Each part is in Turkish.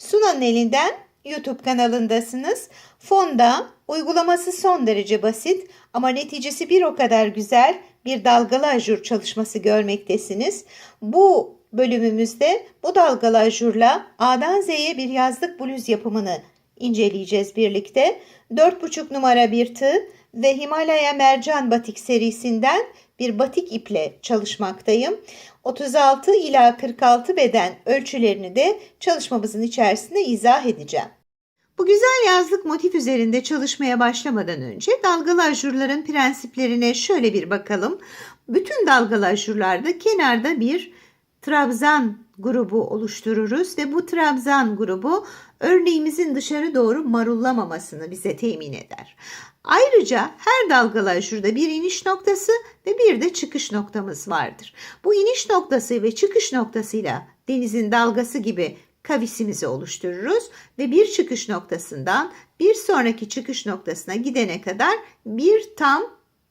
Sunan'ın elinden YouTube kanalındasınız. Fonda uygulaması son derece basit ama neticesi bir o kadar güzel bir dalgalı ajur çalışması görmektesiniz. Bu bölümümüzde bu dalgalı ajurla A'dan Z'ye bir yazlık bluz yapımını inceleyeceğiz birlikte. 4,5 numara bir tığ ve Himalaya Mercan Batik serisinden bir batik iple çalışmaktayım. 36 ila 46 beden ölçülerini de çalışmamızın içerisinde izah edeceğim. Bu güzel yazlık motif üzerinde çalışmaya başlamadan önce dalgalı ajurların prensiplerine şöyle bir bakalım. Bütün dalgalı ajurlarda kenarda bir trabzan grubu oluştururuz ve bu trabzan grubu örneğimizin dışarı doğru marullamamasını bize temin eder. Ayrıca her dalgalı ajurda bir iniş noktası ve bir de çıkış noktamız vardır. Bu iniş noktası ve çıkış noktasıyla denizin dalgası gibi kavisimizi oluştururuz ve bir çıkış noktasından bir sonraki çıkış noktasına gidene kadar bir tam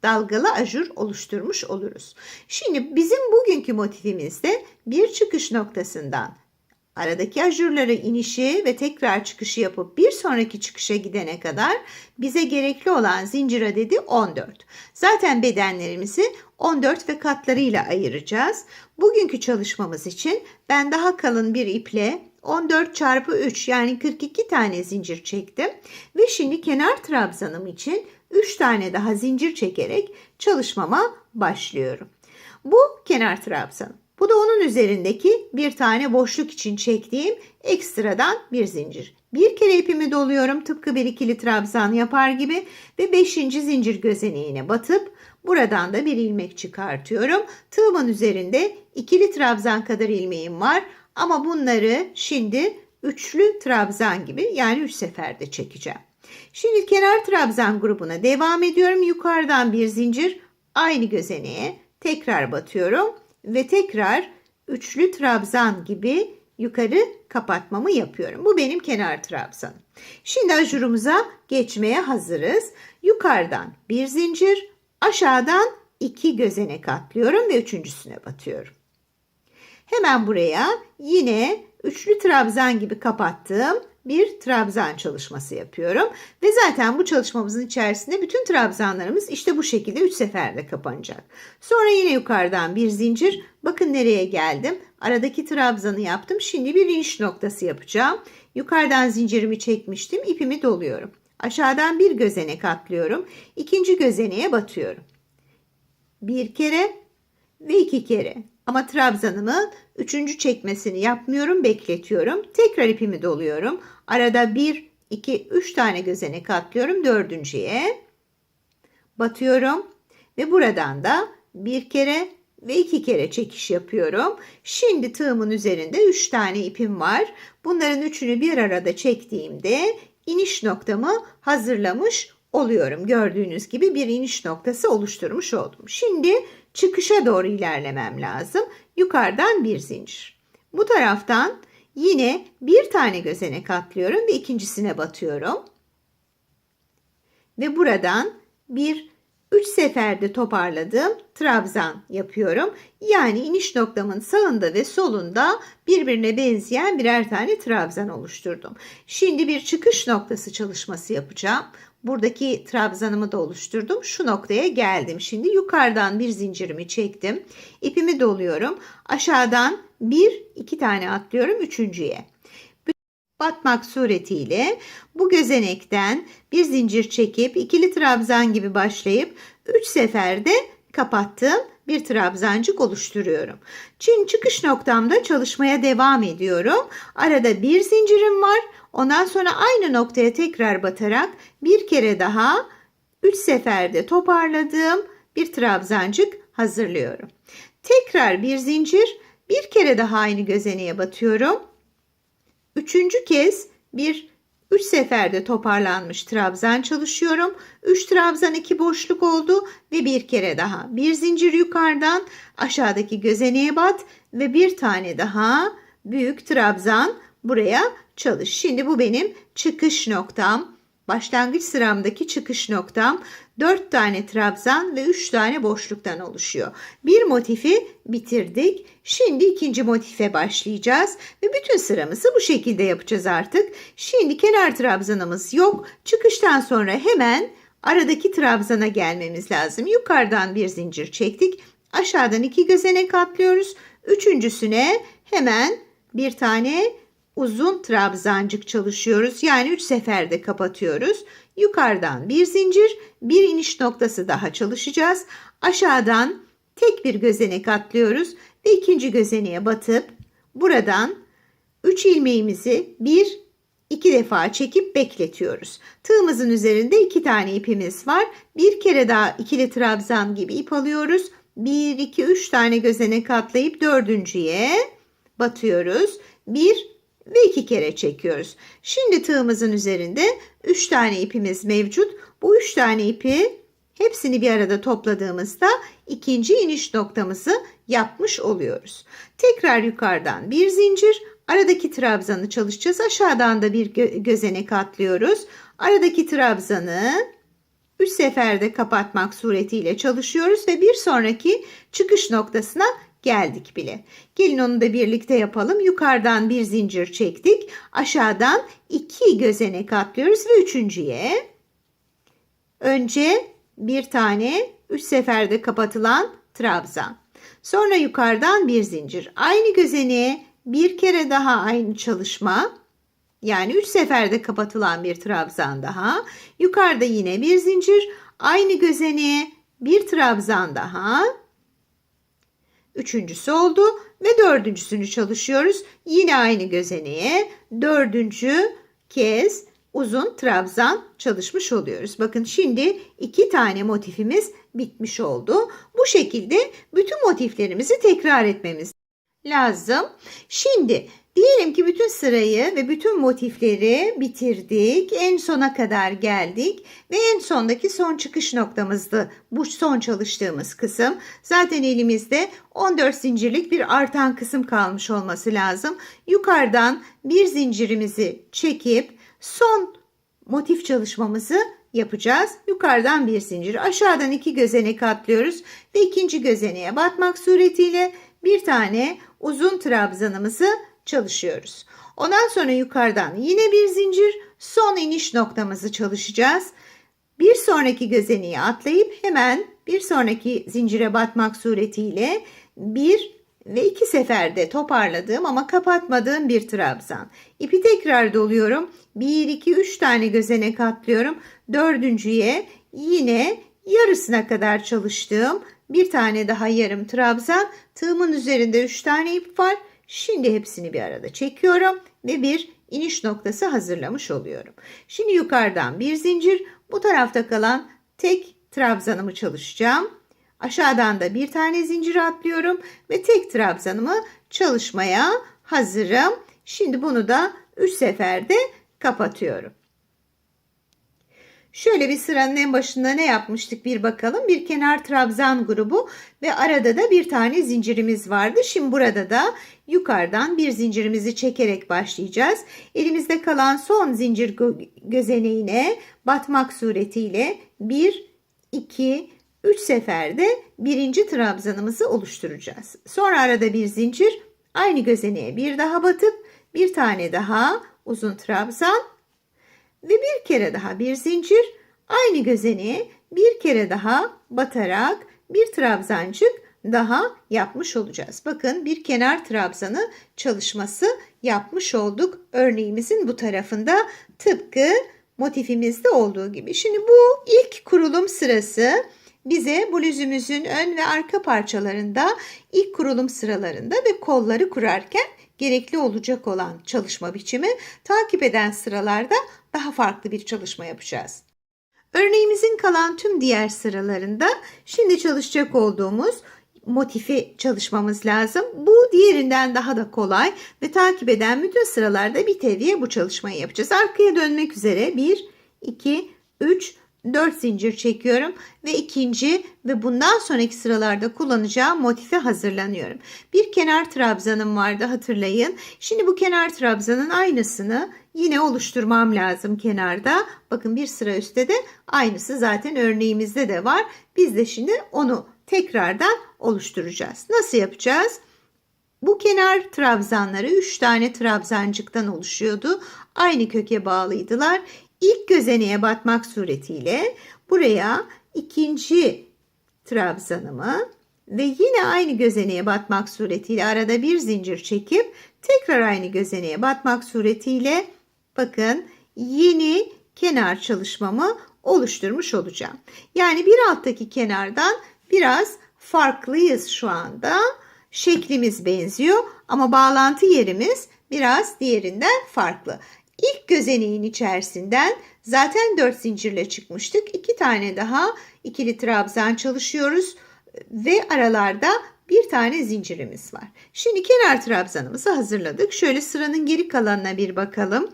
dalgalı ajur oluşturmuş oluruz. Şimdi bizim bugünkü motifimizde bir çıkış noktasından aradaki ajurları inişi ve tekrar çıkışı yapıp bir sonraki çıkışa gidene kadar bize gerekli olan zincir adedi 14. Zaten bedenlerimizi 14 ve katlarıyla ayıracağız. Bugünkü çalışmamız için ben daha kalın bir iple 14 çarpı 3 yani 42 tane zincir çektim. Ve şimdi kenar trabzanım için 3 tane daha zincir çekerek çalışmama başlıyorum. Bu kenar trabzanım. Bu da onun üzerindeki bir tane boşluk için çektiğim ekstradan bir zincir. Bir kere ipimi doluyorum tıpkı bir ikili trabzan yapar gibi ve 5. zincir gözeneğine batıp buradan da bir ilmek çıkartıyorum. Tığımın üzerinde ikili trabzan kadar ilmeğim var ama bunları şimdi üçlü trabzan gibi yani üç seferde çekeceğim. Şimdi kenar trabzan grubuna devam ediyorum. Yukarıdan bir zincir aynı gözeneğe tekrar batıyorum ve tekrar üçlü trabzan gibi yukarı kapatmamı yapıyorum. Bu benim kenar trabzanım. Şimdi ajurumuza geçmeye hazırız. Yukarıdan bir zincir, aşağıdan iki gözenek atlıyorum ve üçüncüsüne batıyorum. Hemen buraya yine üçlü trabzan gibi kapattığım bir trabzan çalışması yapıyorum. Ve zaten bu çalışmamızın içerisinde bütün trabzanlarımız işte bu şekilde 3 seferde kapanacak. Sonra yine yukarıdan bir zincir. Bakın nereye geldim. Aradaki trabzanı yaptım. Şimdi bir iniş noktası yapacağım. Yukarıdan zincirimi çekmiştim. İpimi doluyorum. Aşağıdan bir gözenek atlıyorum. İkinci gözeneğe batıyorum. Bir kere ve iki kere. Ama trabzanımın üçüncü çekmesini yapmıyorum, bekletiyorum. Tekrar ipimi doluyorum. Arada bir, iki, üç tane gözenek atlıyorum dördüncüye. Batıyorum ve buradan da bir kere ve iki kere çekiş yapıyorum. Şimdi tığımın üzerinde üç tane ipim var. Bunların üçünü bir arada çektiğimde iniş noktamı hazırlamış oluyorum. Gördüğünüz gibi bir iniş noktası oluşturmuş oldum. Şimdi çıkışa doğru ilerlemem lazım. Yukarıdan bir zincir. Bu taraftan yine bir tane gözenek atlıyorum ve ikincisine batıyorum. Ve buradan bir üç seferde toparladığım trabzan yapıyorum. Yani iniş noktamın sağında ve solunda birbirine benzeyen birer tane trabzan oluşturdum. Şimdi bir çıkış noktası çalışması yapacağım. Buradaki trabzanımı da oluşturdum. Şu noktaya geldim. Şimdi yukarıdan bir zincirimi çektim. İpimi doluyorum. Aşağıdan bir iki tane atlıyorum üçüncüye. Batmak suretiyle bu gözenekten bir zincir çekip ikili trabzan gibi başlayıp 3 seferde kapattığım bir trabzancık oluşturuyorum. Çin çıkış noktamda çalışmaya devam ediyorum. Arada bir zincirim var. Ondan sonra aynı noktaya tekrar batarak bir kere daha 3 seferde toparladığım bir trabzancık hazırlıyorum. Tekrar bir zincir, bir kere daha aynı gözeneğe batıyorum. Üçüncü kez bir 3 seferde toparlanmış trabzan çalışıyorum. 3 trabzan 2 boşluk oldu ve bir kere daha bir zincir yukarıdan aşağıdaki gözeneğe bat ve bir tane daha büyük trabzan buraya çalış. Şimdi bu benim çıkış noktam. Başlangıç sıramdaki çıkış noktam 4 tane trabzan ve 3 tane boşluktan oluşuyor. Bir motifi bitirdik. Şimdi ikinci motife başlayacağız ve bütün sıramızı bu şekilde yapacağız artık. Şimdi kenar trabzanımız yok. Çıkıştan sonra hemen aradaki trabzana gelmemiz lazım. Yukarıdan bir zincir çektik. Aşağıdan iki gözenek atlıyoruz. Üçüncüsüne hemen bir tane uzun trabzancık çalışıyoruz. Yani 3 seferde kapatıyoruz. Yukarıdan bir zincir, bir iniş noktası daha çalışacağız. Aşağıdan tek bir gözenek atlıyoruz ve ikinci gözeneğe batıp buradan 3 ilmeğimizi bir iki defa çekip bekletiyoruz. Tığımızın üzerinde iki tane ipimiz var. Bir kere daha ikili trabzan gibi ip alıyoruz. 1, 2, 3 tane gözenek atlayıp dördüncüye batıyoruz. 1 ve 2 kere çekiyoruz. Şimdi tığımızın üzerinde 3 tane ipimiz mevcut. Bu 3 tane ipi hepsini bir arada topladığımızda ikinci iniş noktamızı yapmış oluyoruz. Tekrar yukarıdan bir zincir, aradaki trabzanı çalışacağız. Aşağıdan da bir gö gözenek atlıyoruz. Aradaki trabzanı 3 seferde kapatmak suretiyle çalışıyoruz ve bir sonraki çıkış noktasına geldik bile. Gelin onu da birlikte yapalım. Yukarıdan bir zincir çektik. Aşağıdan iki gözenek atlıyoruz ve üçüncüye önce bir tane 3 seferde kapatılan trabzan. Sonra yukarıdan bir zincir. Aynı gözeneğe bir kere daha aynı çalışma. Yani 3 seferde kapatılan bir trabzan daha. Yukarıda yine bir zincir. Aynı gözeneğe bir trabzan daha. Üçüncüsü oldu ve dördüncüsünü çalışıyoruz. Yine aynı gözeneğe dördüncü kez uzun trabzan çalışmış oluyoruz. Bakın şimdi iki tane motifimiz bitmiş oldu. Bu şekilde bütün motiflerimizi tekrar etmemiz lazım. Şimdi diyelim ki bütün sırayı ve bütün motifleri bitirdik. En sona kadar geldik ve en sondaki son çıkış noktamızdı bu son çalıştığımız kısım. Zaten elimizde 14 zincirlik bir artan kısım kalmış olması lazım. Yukarıdan bir zincirimizi çekip son motif çalışmamızı yapacağız. Yukarıdan bir zincir, aşağıdan iki gözenek atlıyoruz ve ikinci gözeneğe batmak suretiyle bir tane uzun trabzanımızı çalışıyoruz. Ondan sonra yukarıdan yine bir zincir, son iniş noktamızı çalışacağız. Bir sonraki gözeneği atlayıp hemen bir sonraki zincire batmak suretiyle bir ve iki seferde toparladığım ama kapatmadığım bir trabzan. İpi tekrar doluyorum. 1, 2, 3 tane gözenek atlıyorum. Dördüncüye yine yarısına kadar çalıştığım bir tane daha yarım trabzan. Tığımın üzerinde 3 tane ip var. Şimdi hepsini bir arada çekiyorum ve bir iniş noktası hazırlamış oluyorum. Şimdi yukarıdan bir zincir, bu tarafta kalan tek trabzanımı çalışacağım. Aşağıdan da bir tane zincir atlıyorum ve tek trabzanımı çalışmaya hazırım. Şimdi bunu da 3 seferde kapatıyorum. Şöyle bir sıranın en başında ne yapmıştık bir bakalım. Bir kenar trabzan grubu ve arada da bir tane zincirimiz vardı. Şimdi burada da yukarıdan bir zincirimizi çekerek başlayacağız. Elimizde kalan son zincir gözeneğine batmak suretiyle 1, 2, 3 seferde birinci trabzanımızı oluşturacağız. Sonra arada bir zincir aynı gözeneğe bir daha batıp bir tane daha uzun trabzan ve bir kere daha bir zincir aynı gözeneğe bir kere daha batarak bir trabzancık daha yapmış olacağız. Bakın bir kenar trabzanı çalışması yapmış olduk. Örneğimizin bu tarafında tıpkı motifimizde olduğu gibi. Şimdi bu ilk kurulum sırası bize bluzumuzun ön ve arka parçalarında ilk kurulum sıralarında ve kolları kurarken gerekli olacak olan çalışma biçimi takip eden sıralarda daha farklı bir çalışma yapacağız. Örneğimizin kalan tüm diğer sıralarında şimdi çalışacak olduğumuz motifi çalışmamız lazım. Bu diğerinden daha da kolay ve takip eden bütün sıralarda bir teviye bu çalışmayı yapacağız. Arkaya dönmek üzere 1, 2, 3, 4 zincir çekiyorum ve ikinci ve bundan sonraki sıralarda kullanacağım motife hazırlanıyorum. Bir kenar trabzanım vardı hatırlayın. Şimdi bu kenar trabzanın aynısını yine oluşturmam lazım kenarda. Bakın bir sıra üstte de aynısı zaten örneğimizde de var. Biz de şimdi onu tekrardan oluşturacağız. Nasıl yapacağız? Bu kenar trabzanları 3 tane trabzancıktan oluşuyordu. Aynı köke bağlıydılar. İlk gözeneğe batmak suretiyle buraya ikinci trabzanımı ve yine aynı gözeneğe batmak suretiyle arada bir zincir çekip tekrar aynı gözeneğe batmak suretiyle bakın yeni kenar çalışmamı oluşturmuş olacağım. Yani bir alttaki kenardan biraz farklıyız şu anda. Şeklimiz benziyor ama bağlantı yerimiz biraz diğerinden farklı. İlk gözeneğin içerisinden zaten 4 zincirle çıkmıştık. 2 tane daha ikili trabzan çalışıyoruz ve aralarda bir tane zincirimiz var. Şimdi kenar trabzanımızı hazırladık. Şöyle sıranın geri kalanına bir bakalım.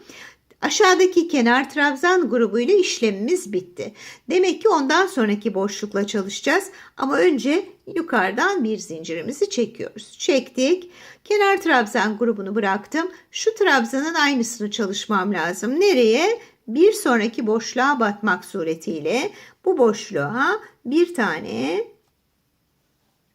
Aşağıdaki kenar trabzan grubuyla işlemimiz bitti. Demek ki ondan sonraki boşlukla çalışacağız. Ama önce yukarıdan bir zincirimizi çekiyoruz. Çektik. Kenar trabzan grubunu bıraktım. Şu trabzanın aynısını çalışmam lazım. Nereye? Bir sonraki boşluğa batmak suretiyle bu boşluğa bir tane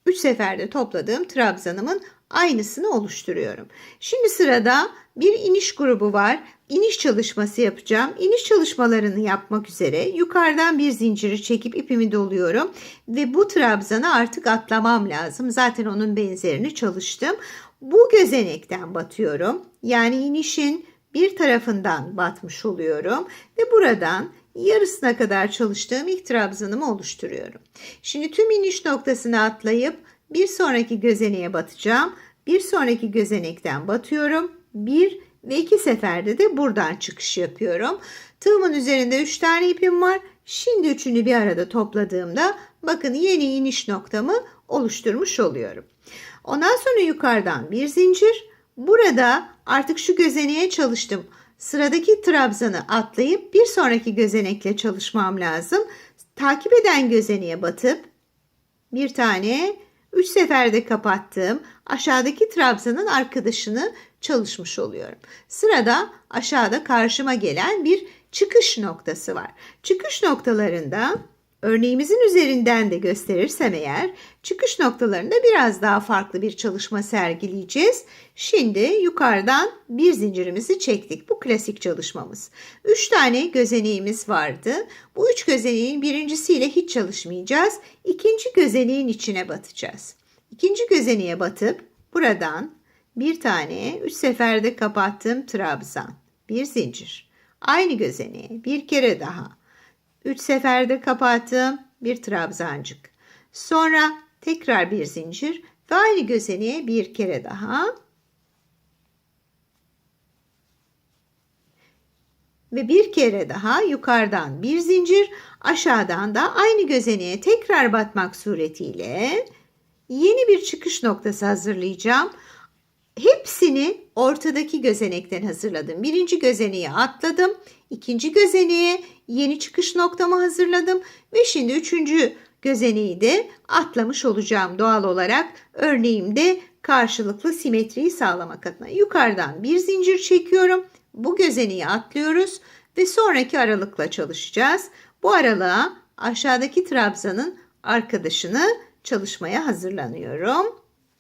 3 seferde topladığım trabzanımın aynısını oluşturuyorum. Şimdi sırada bir iniş grubu var. İniş çalışması yapacağım. İniş çalışmalarını yapmak üzere yukarıdan bir zinciri çekip ipimi doluyorum ve bu trabzanı artık atlamam lazım. Zaten onun benzerini çalıştım. Bu gözenekten batıyorum. Yani inişin bir tarafından batmış oluyorum ve buradan yarısına kadar çalıştığım ilk trabzanımı oluşturuyorum. Şimdi tüm iniş noktasını atlayıp bir sonraki gözeneğe batacağım. Bir sonraki gözenekten batıyorum. Bir ve iki seferde de buradan çıkış yapıyorum. Tığımın üzerinde 3 tane ipim var. Şimdi üçünü bir arada topladığımda bakın yeni iniş noktamı oluşturmuş oluyorum. Ondan sonra yukarıdan bir zincir. Burada artık şu gözeneğe çalıştım. Sıradaki trabzanı atlayıp bir sonraki gözenekle çalışmam lazım. Takip eden gözeneğe batıp bir tane 3 seferde kapattığım aşağıdaki trabzanın arkadaşını çalışmış oluyorum. Sırada aşağıda karşıma gelen bir çıkış noktası var. Çıkış noktalarında örneğimizin üzerinden de gösterirsem eğer çıkış noktalarında biraz daha farklı bir çalışma sergileyeceğiz. Şimdi yukarıdan bir zincirimizi çektik. Bu klasik çalışmamız. 3 tane gözeneğimiz vardı. Bu 3 gözeneğin birincisiyle hiç çalışmayacağız. İkinci gözeneğin içine batacağız. İkinci gözeneğe batıp buradan bir tane 3 seferde kapattığım trabzan. Bir zincir. Aynı gözeneğe bir kere daha 3 seferde kapattığım bir trabzancık. Sonra tekrar bir zincir ve aynı gözeneğe bir kere daha. Ve bir kere daha yukarıdan bir zincir, aşağıdan da aynı gözeneğe tekrar batmak suretiyle yeni bir çıkış noktası hazırlayacağım. Hepsini ortadaki gözenekten hazırladım. Birinci gözeneği atladım. ikinci gözeneğe yeni çıkış noktamı hazırladım. Ve şimdi üçüncü gözeneği de atlamış olacağım doğal olarak. Örneğimde karşılıklı simetriyi sağlamak adına. Yukarıdan bir zincir çekiyorum. Bu gözeneği atlıyoruz ve sonraki aralıkla çalışacağız. Bu aralığa aşağıdaki trabzanın arkadaşını çalışmaya hazırlanıyorum.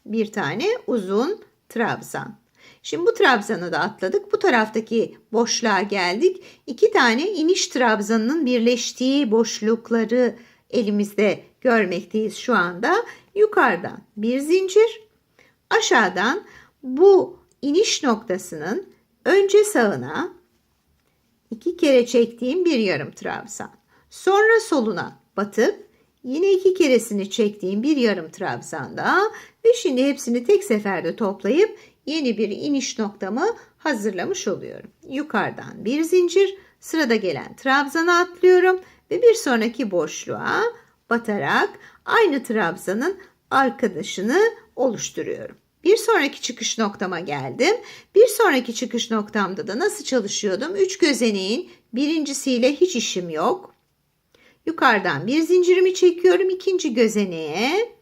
Bir tane uzun trabzan. Şimdi bu trabzanı da atladık. Bu taraftaki boşluğa geldik. İki tane iniş trabzanının birleştiği boşlukları elimizde görmekteyiz şu anda. Yukarıdan bir zincir, aşağıdan bu iniş noktasının önce sağına iki kere çektiğim bir yarım trabzan. Sonra soluna batıp yine iki keresini çektiğim bir yarım trabzan daha ve şimdi hepsini tek seferde toplayıp yeni bir iniş noktamı hazırlamış oluyorum. Yukarıdan bir zincir, sırada gelen trabzana atlıyorum ve bir sonraki boşluğa batarak aynı trabzanın arkadaşını oluşturuyorum. Bir sonraki çıkış noktama geldim. Bir sonraki çıkış noktamda da nasıl çalışıyordum? Üç gözeneğin birincisiyle hiç işim yok. Yukarıdan bir zincirimi çekiyorum ikinci gözeneğe.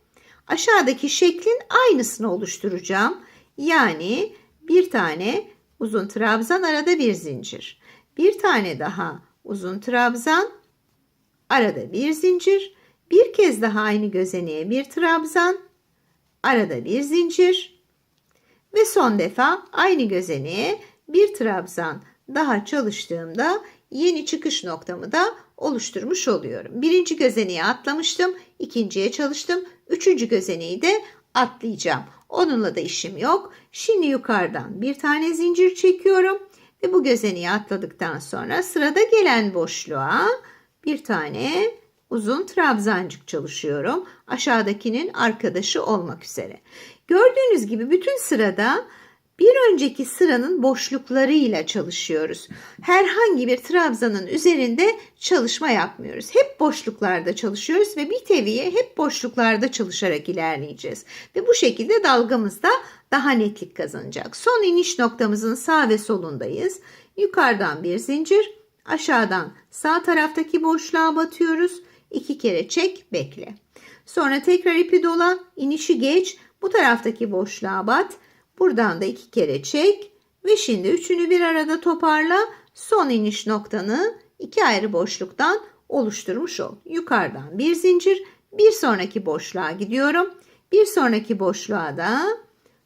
Aşağıdaki şeklin aynısını oluşturacağım. Yani bir tane uzun trabzan arada bir zincir. Bir tane daha uzun trabzan arada bir zincir. Bir kez daha aynı gözeneğe bir trabzan arada bir zincir. Ve son defa aynı gözeneğe bir trabzan daha çalıştığımda yeni çıkış noktamı da oluşturmuş oluyorum. Birinci gözeneği atlamıştım, ikinciye çalıştım, üçüncü gözeneği de atlayacağım. Onunla da işim yok. Şimdi yukarıdan bir tane zincir çekiyorum ve bu gözeneği atladıktan sonra sırada gelen boşluğa bir tane uzun trabzancık çalışıyorum. Aşağıdakinin arkadaşı olmak üzere. Gördüğünüz gibi bütün sırada bir önceki sıranın boşluklarıyla çalışıyoruz. Herhangi bir trabzanın üzerinde çalışma yapmıyoruz. Hep boşluklarda çalışıyoruz ve bir teviye hep boşluklarda çalışarak ilerleyeceğiz. Ve bu şekilde dalgamızda daha netlik kazanacak. Son iniş noktamızın sağ ve solundayız. Yukarıdan bir zincir, aşağıdan sağ taraftaki boşluğa batıyoruz. İki kere çek, bekle. Sonra tekrar ipi dola, inişi geç, bu taraftaki boşluğa bat. Buradan da iki kere çek ve şimdi üçünü bir arada toparla. Son iniş noktanı iki ayrı boşluktan oluşturmuş ol. Yukarıdan bir zincir, bir sonraki boşluğa gidiyorum. Bir sonraki boşluğa da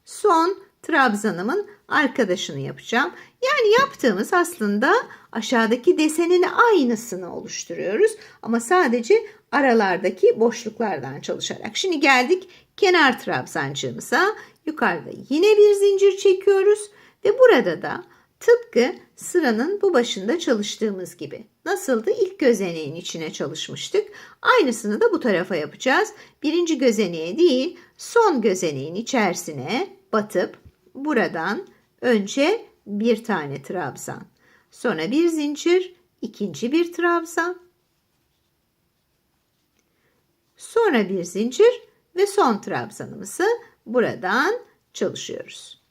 son trabzanımın arkadaşını yapacağım. Yani yaptığımız aslında aşağıdaki desenin aynısını oluşturuyoruz. Ama sadece aralardaki boşluklardan çalışarak. Şimdi geldik kenar trabzancığımıza. Yukarıda yine bir zincir çekiyoruz ve burada da tıpkı sıranın bu başında çalıştığımız gibi. Nasıldı? İlk gözeneğin içine çalışmıştık. Aynısını da bu tarafa yapacağız. Birinci gözeneğe değil, son gözeneğin içerisine batıp buradan önce bir tane trabzan, sonra bir zincir, ikinci bir trabzan, sonra bir zincir ve son trabzanımızı buradan çalışıyoruz.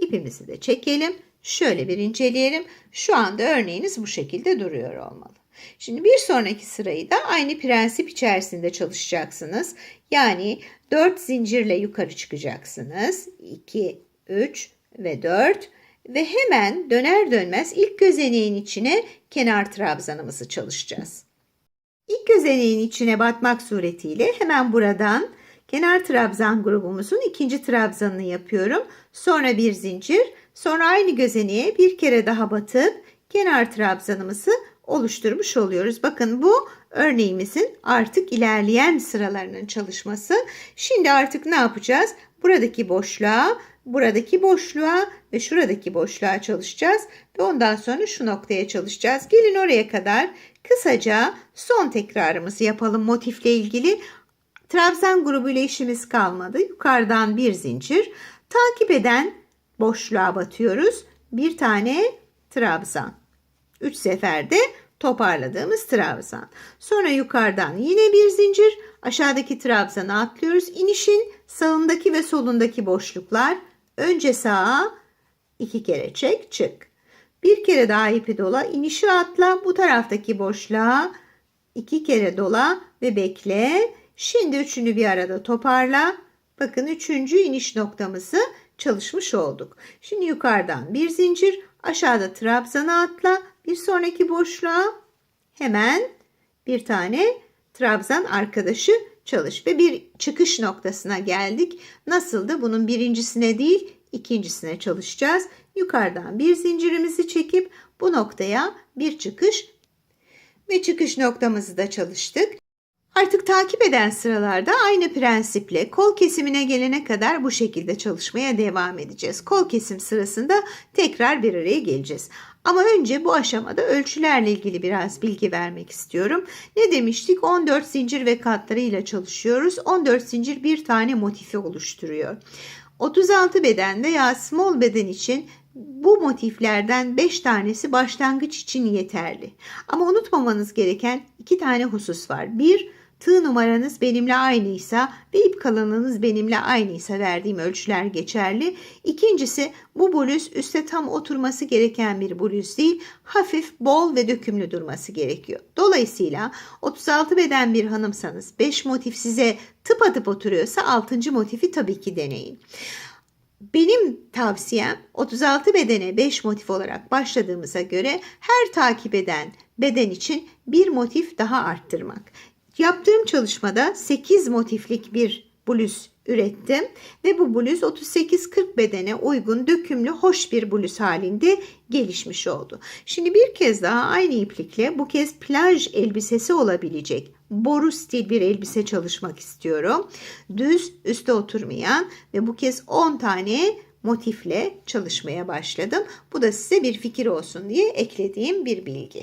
İpimizi de çekelim. Şöyle bir inceleyelim. Şu anda örneğiniz bu şekilde duruyor olmalı. Şimdi bir sonraki sırayı da aynı prensip içerisinde çalışacaksınız. Yani 4 zincirle yukarı çıkacaksınız. 2, 3 ve 4 ve hemen döner dönmez ilk gözeneğin içine kenar trabzanımızı çalışacağız. İlk gözeneğin içine batmak suretiyle hemen buradan kenar trabzan grubumuzun ikinci trabzanını yapıyorum. Sonra bir zincir, sonra aynı gözeneğe bir kere daha batıp kenar trabzanımızı oluşturmuş oluyoruz. Bakın bu örneğimizin artık ilerleyen sıralarının çalışması. Şimdi artık ne yapacağız? Buradaki boşluğa, buradaki boşluğa ve şuradaki boşluğa çalışacağız ve ondan sonra şu noktaya çalışacağız. Gelin oraya kadar kısaca son tekrarımızı yapalım motifle ilgili. Trabzan grubuyla işimiz kalmadı. Yukarıdan bir zincir. Takip eden boşluğa batıyoruz. Bir tane trabzan. Üç seferde toparladığımız trabzan. Sonra yukarıdan yine bir zincir. Aşağıdaki trabzanı atlıyoruz. İnişin sağındaki ve solundaki boşluklar. Önce sağa iki kere çek çık. Bir kere daha ipi dola. inişi atla. Bu taraftaki boşluğa iki kere dola ve bekle. Şimdi üçünü bir arada toparla. Bakın üçüncü iniş noktamızı çalışmış olduk. Şimdi yukarıdan bir zincir, aşağıda trabzana atla. Bir sonraki boşluğa hemen bir tane trabzan arkadaşı çalış ve bir çıkış noktasına geldik. Nasıldı? Bunun birincisine değil, ikincisine çalışacağız. Yukarıdan bir zincirimizi çekip bu noktaya bir çıkış ve çıkış noktamızı da çalıştık. Artık takip eden sıralarda aynı prensiple kol kesimine gelene kadar bu şekilde çalışmaya devam edeceğiz. Kol kesim sırasında tekrar bir araya geleceğiz. Ama önce bu aşamada ölçülerle ilgili biraz bilgi vermek istiyorum. Ne demiştik? 14 zincir ve katlarıyla çalışıyoruz. 14 zincir bir tane motifi oluşturuyor. 36 beden veya small beden için bu motiflerden 5 tanesi başlangıç için yeterli. Ama unutmamanız gereken iki tane husus var. Bir, tığ numaranız benimle aynıysa ve ip kalınlığınız benimle aynıysa verdiğim ölçüler geçerli. İkincisi bu bluz üste tam oturması gereken bir bluz değil. Hafif, bol ve dökümlü durması gerekiyor. Dolayısıyla 36 beden bir hanımsanız 5 motif size tıpatıp oturuyorsa 6. motifi tabii ki deneyin. Benim tavsiyem 36 bedene 5 motif olarak başladığımıza göre her takip eden beden için bir motif daha arttırmak. Yaptığım çalışmada 8 motiflik bir bluz ürettim ve bu bluz 38-40 bedene uygun dökümlü hoş bir bluz halinde gelişmiş oldu. Şimdi bir kez daha aynı iplikle bu kez plaj elbisesi olabilecek boru stil bir elbise çalışmak istiyorum. Düz üste oturmayan ve bu kez 10 tane motifle çalışmaya başladım. Bu da size bir fikir olsun diye eklediğim bir bilgi.